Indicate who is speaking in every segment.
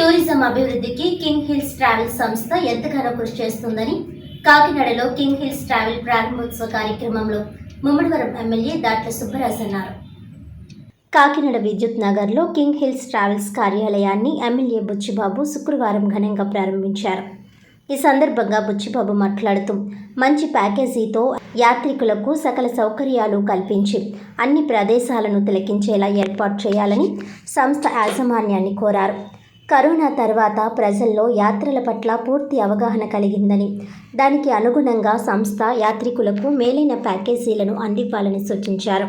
Speaker 1: Tourism అభివృద్ధికి king hills travel సంస్థ ఎంతగానో కృషి చేస్తుందని కాకినాడలో కింగ్ హిల్స్ ట్రావెల్ ప్రారంభోత్సవ కార్యక్రమంలో ముమ్మడివరం ఎమ్మెల్యే దాట్ల సుబ్బరాజ్ అన్నారు. కాకినాడ విద్యుత్ నగర్లో కింగ్ హిల్స్ ట్రావెల్స్ కార్యాలయాన్ని ఎమ్మెల్యే బుచ్చిబాబు శుక్రవారం ఘనంగా ప్రారంభించారు. ఈ సందర్భంగా బుచ్చిబాబు మాట్లాడుతూ మంచి ప్యాకేజీతో యాత్రికులకు సకల సౌకర్యాలు కల్పించి అన్ని ప్రదేశాలను తిలకించేలా ఏర్పాటు చేయాలని సంస్థ యాజమాన్యాన్ని కోరారు. కరోనా తర్వాత ప్రజల్లో యాత్రల పట్ల పూర్తి అవగాహన కలిగిందని దానికి అనుగుణంగా సంస్థ యాత్రికులకు మేలైన ప్యాకేజీలను అందివ్వాలని సూచించారు.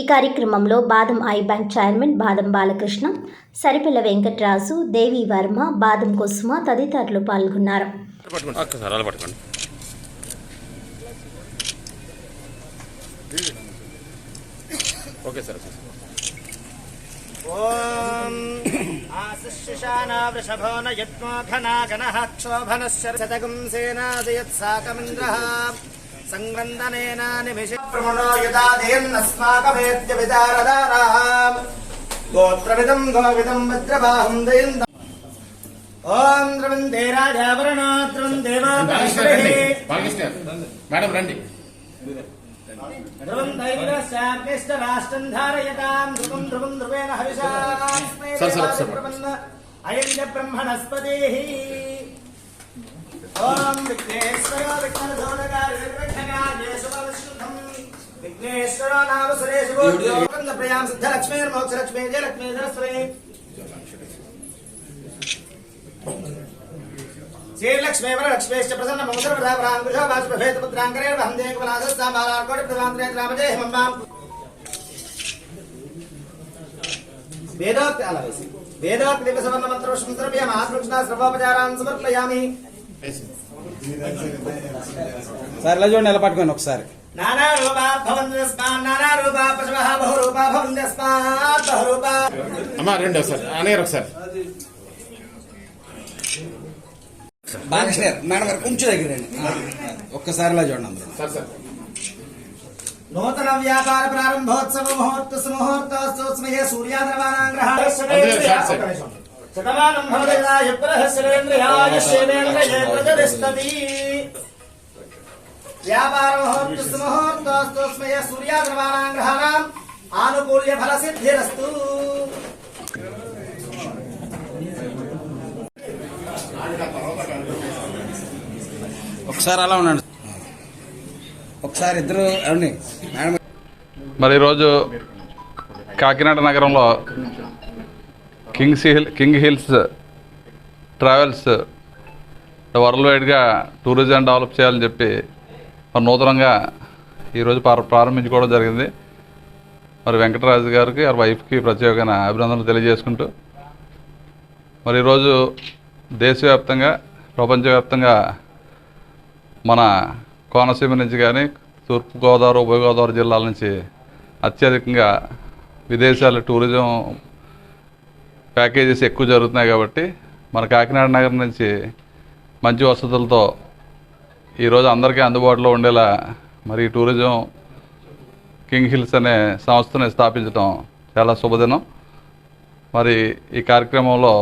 Speaker 1: ఈ కార్యక్రమంలో బాదం ఐ బ్యాంక్ చైర్మన్ బాదం బాలకృష్ణ సరిపిల్ల వెంకట్రాజు దేవి వర్మ బాదం కుసుమ తదితరులు పాల్గొన్నారు.
Speaker 2: ఓకే సార్
Speaker 3: वृषभो न यत्मोघना गणः क्षोभनस्य शतगुं सेनादयत्साकमिन्द्रः संवन्दनेन निमिषे प्रमणो यदादयन्नस्माकमेत्य विदारदानाम् गोत्रविदम् गोविदम् वज्रबाहुम् दयन्त ॐ द्रवन्दे राजावरणो द्रवन्दे मातरिः
Speaker 2: మేడం రండి
Speaker 3: రాష్ట్రం ధారయతాం ధ్రువం ధ్రువం ధ్రువేణ హరిషాస్మేన బ్రహ్మణస్పతి ఓం విఘ్నేశ్వర విఘ్నోనగారుద్ధం విఘ్నేశ్వర నామ సురేశ్ ప్రయాం సిద్ధలక్ష్మేర్ మోక్షలక్ష్మే జయ లక్ష్మీ ధరస్వరే
Speaker 4: శ్రీలక్ష్మీవర లక్ష్మేశ్చ ప్రసన్న మంగళవరాంగుషో వాసుపభేతపుత్రాంకరేణ ఒకసారి.
Speaker 2: అమ్మా రెండు ఒకసారి అనేరు ఒకసారి.
Speaker 4: బాలకృష్ణ మేడం గారు కొంచెం దగ్గర రండి ఒక్కసారి ఇలా చూడండి అందరూ.
Speaker 2: Sir sir.
Speaker 3: నూతన వ్యాపార ప్రారంభోత్సవ ముహూర్త సుముహూర్తోస్తు స్మయ
Speaker 2: సెట్.
Speaker 3: శతమానం భవదయాయ ప్రహస్రేంద్రియాయ శేవేంద్రయే ప్రజరిష్టతి వ్యాపార ముహూర్త సుముహూర్తోస్తు స్మయ సూర్యాద్రవాణాం గ్రహాణాం. ఆనుకూల్య ఫల సిద్ధిరస్తు
Speaker 4: ఒకసారి అలా ఉండండి. ఒకసారి ఇద్దరు మేడం
Speaker 5: మరి ఈరోజు కాకినాడ నగరంలో kings hill king hills travels world వైడ్గా టూరిజం డెవలప్ చేయాలని చెప్పి మరి నూతనంగా ఈరోజు ప్రార- ప్రారంభించుకోవడం జరిగింది. మరి వెంకటరాజు గారికి వారి వైఫ్కి ప్రత్యేకమైన అభినందనలు తెలియజేసుకుంటూ మరి ఈరోజు దేశవ్యాప్తంగా ప్రపంచవ్యాప్తంగా మన కోనసీమ నుంచి కానీ తూర్పుగోదావరి ఉభయగోదావరి జిల్లాల నుంచి అత్యధికంగా విదేశాల టూరిజం ప్యాకేజెస్ ఎక్కువ జరుగుతున్నాయి కాబట్టి మన కాకినాడ నగరం నుంచి మంచి వసతులతో ఈరోజు అందరికీ అందుబాటులో ఉండేలా మరి టూరిజం కింగ్ హిల్స్ అనే సంస్థని స్థాపించడం చాలా శుభదినం. మరి ఈ కార్యక్రమంలో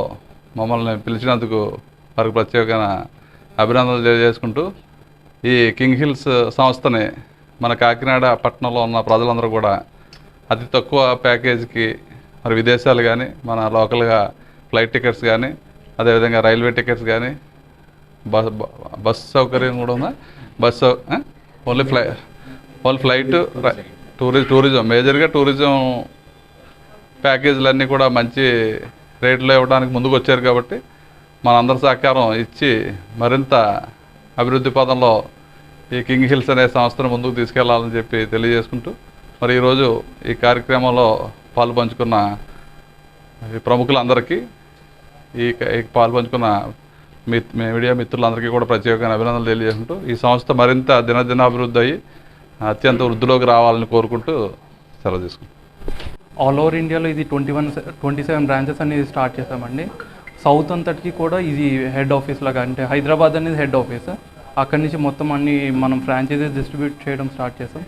Speaker 5: మమ్మల్ని పిలిచినందుకు వారికి ప్రత్యేకంగా అభినందనలు తెలియజేసుకుంటూ ఈ కింగ్ హిల్స్ సంస్థని మన కాకినాడ పట్టణంలో ఉన్న ప్రజలందరూ కూడా అతి తక్కువ ప్యాకేజీకి మరి విదేశాలు కానీ మన లోకల్గా ఫ్లైట్ టికెట్స్ కానీ అదేవిధంగా రైల్వే టికెట్స్ కానీ బస్ బస్ సౌకర్యం కూడా ఉందా? బస్ సౌ only fly only flight tourism tourism మేజర్గా టూరిజం ప్యాకేజీలన్నీ కూడా మంచి రేట్లో ఇవ్వడానికి ముందుకు వచ్చారు కాబట్టి మనందరి సహకారం ఇచ్చి మరింత అభివృద్ధి పదంలో ఈ కింగ్ హిల్స్ అనే సంస్థను ముందుకు తీసుకెళ్ళాలని చెప్పి తెలియజేసుకుంటూ మరి ఈరోజు ఈ కార్యక్రమంలో పాలు పంచుకున్న ఈ ప్రముఖులందరికీ ఈ ఈ పాలు పంచుకున్న మీ మీడియా మిత్రులందరికీ కూడా ప్రత్యేకమైన అభినందనలు తెలియజేసుకుంటూ ఈ సంస్థ మరింత దినదినాభివృద్ధి అయ్యి అత్యంత వృద్ధిలోకి రావాలని కోరుకుంటూ సెలవు తీసుకుంటాం
Speaker 6: ఆల్ ఓవర్ ఇండియాలో ఇది twenty one twenty seven branches అనేది స్టార్ట్ చేసామండి సౌత్ అంతటికి కూడా ఇది హెడ్ ఆఫీస్ లాగా అంటే హైదరాబాద్ అనేది హెడ్ ఆఫీస్ అక్కడి నుంచి మొత్తం అన్ని మనం ఫ్రాంచైజీస్ డిస్ట్రిబ్యూట్ చేయడం స్టార్ట్ చేస్తాం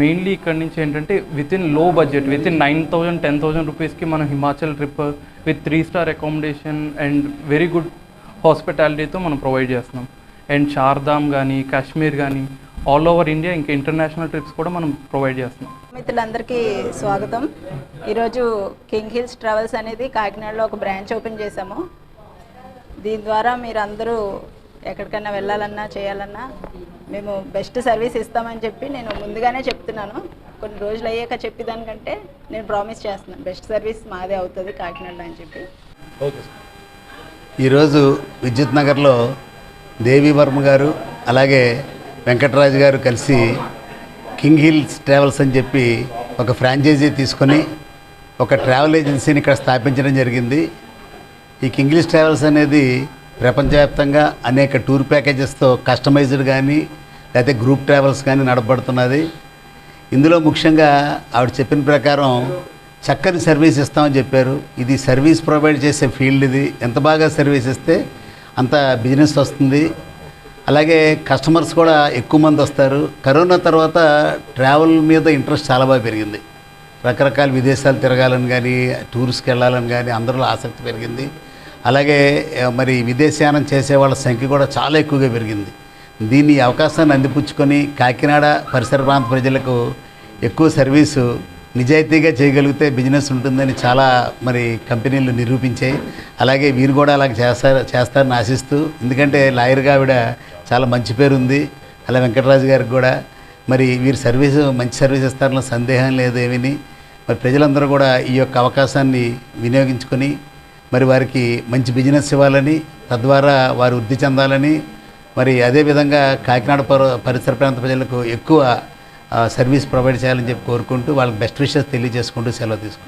Speaker 6: మెయిన్లీ ఇక్కడి నుంచి ఏంటంటే విత్ ఇన్లో budget within nine thousand ten thousand రూపీస్కి మనం Himachal trip with three star accommodation and very good హాస్పిటాలిటీతో మనం ప్రొవైడ్ చేస్తున్నాం. అండ్ చార్ధామ్ కానీ కాశ్మీర్ కానీ ఆల్ ఓవర్ ఇండియా ఇంకా ఇంటర్నేషనల్ ట్రిప్స్ కూడా మనం ప్రొవైడ్ చేస్తున్నాం.
Speaker 7: మిత్రులందరికీ స్వాగతం. ఈరోజు కింగ్ హిల్స్ ట్రావెల్స్ అనేది కాకినాడలో ఒక బ్రాంచ్ ఓపెన్ చేశాము. దీని ద్వారా మీరు అందరూ ఎక్కడికైనా వెళ్ళాలన్నా చేయాలన్నా మేము బెస్ట్ సర్వీస్ ఇస్తామని చెప్పి నేను ముందుగానే చెప్తున్నాను. కొన్ని రోజులు అయ్యాక చెప్పేదానికంటే నేను ప్రామిస్ చేస్తున్నాను. బెస్ట్ సర్వీస్ మాదే అవుతుంది కాకినాడలో అని చెప్పి.
Speaker 8: ఈరోజు విద్యుత్ నగర్లో దేవి వర్మ గారు అలాగే వెంకటరాజు గారు కలిసి కింగ్ హిల్స్ ట్రావెల్స్ అని చెప్పి ఒక ఫ్రాంచైజీ తీసుకొని ఒక ట్రావెల్ ఏజెన్సీని ఇక్కడ స్థాపించడం జరిగింది. ఈ కింగ్ హిల్స్ ట్రావెల్స్ అనేది ప్రపంచవ్యాప్తంగా అనేక టూర్ ప్యాకేజెస్తో కస్టమైజ్డ్ కానీ లేకపోతే గ్రూప్ ట్రావెల్స్ కానీ నడపడుతున్నది ఇందులో ముఖ్యంగా ఆవిడ చెప్పిన ప్రకారం చక్కని సర్వీస్ ఇస్తామని చెప్పారు. ఇది సర్వీస్ ప్రొవైడ్ చేసే ఫీల్డ్ ఇది. ఎంత బాగా సర్వీస్ ఇస్తే అంత బిజినెస్ వస్తుంది. అలాగే కస్టమర్స్ కూడా ఎక్కువ మంది వస్తారు. కరోనా తర్వాత ట్రావెల్ మీద ఇంట్రెస్ట్ చాలా బాగా పెరిగింది. రకరకాల విదేశాలు తిరగాలని కానీ టూర్స్కి వెళ్ళాలని కానీ అందరిలో ఆసక్తి పెరిగింది. అలాగే మరి విదేశయానం చేసే వాళ్ళ సంఖ్య కూడా చాలా ఎక్కువగా పెరిగింది. దీన్ని అవకాశాన్ని అందిపుచ్చుకొని కాకినాడ పరిసర ప్రాంత ప్రజలకు ఎక్కువ సర్వీసు నిజాయితీగా చేయగలిగితే బిజినెస్ ఉంటుందని చాలా మరి కంపెనీలు నిరూపించాయి. అలాగే వీరు కూడా అలా చేస్తారు చేస్తారని ఆశిస్తూ ఎందుకంటే లాయర్గా ఆవిడ చాలా మంచి పేరుంది. అలా వెంకటరాజు గారికి కూడా మరి వీరి సర్వీస్ మంచి సర్వీస్ ఇస్తారన్న సందేహం లేదు మరి ప్రజలందరూ కూడా ఈ యొక్క అవకాశాన్ని వినియోగించుకొని మరి వారికి మంచి బిజినెస్ ఇవ్వాలని తద్వారా వారు వృద్ధి చెందాలని మరి అదేవిధంగా కాకినాడ పరిసర ప్రాంత ప్రజలకు ఎక్కువ సర్వీస్ ప్రొవైడ్ చేయాలని చెప్పి కోరుకుంటూ వాళ్ళకి బెస్ట్ విషెస్ తెలియజేసుకుంటూ సెలవు తీసుకుంటాం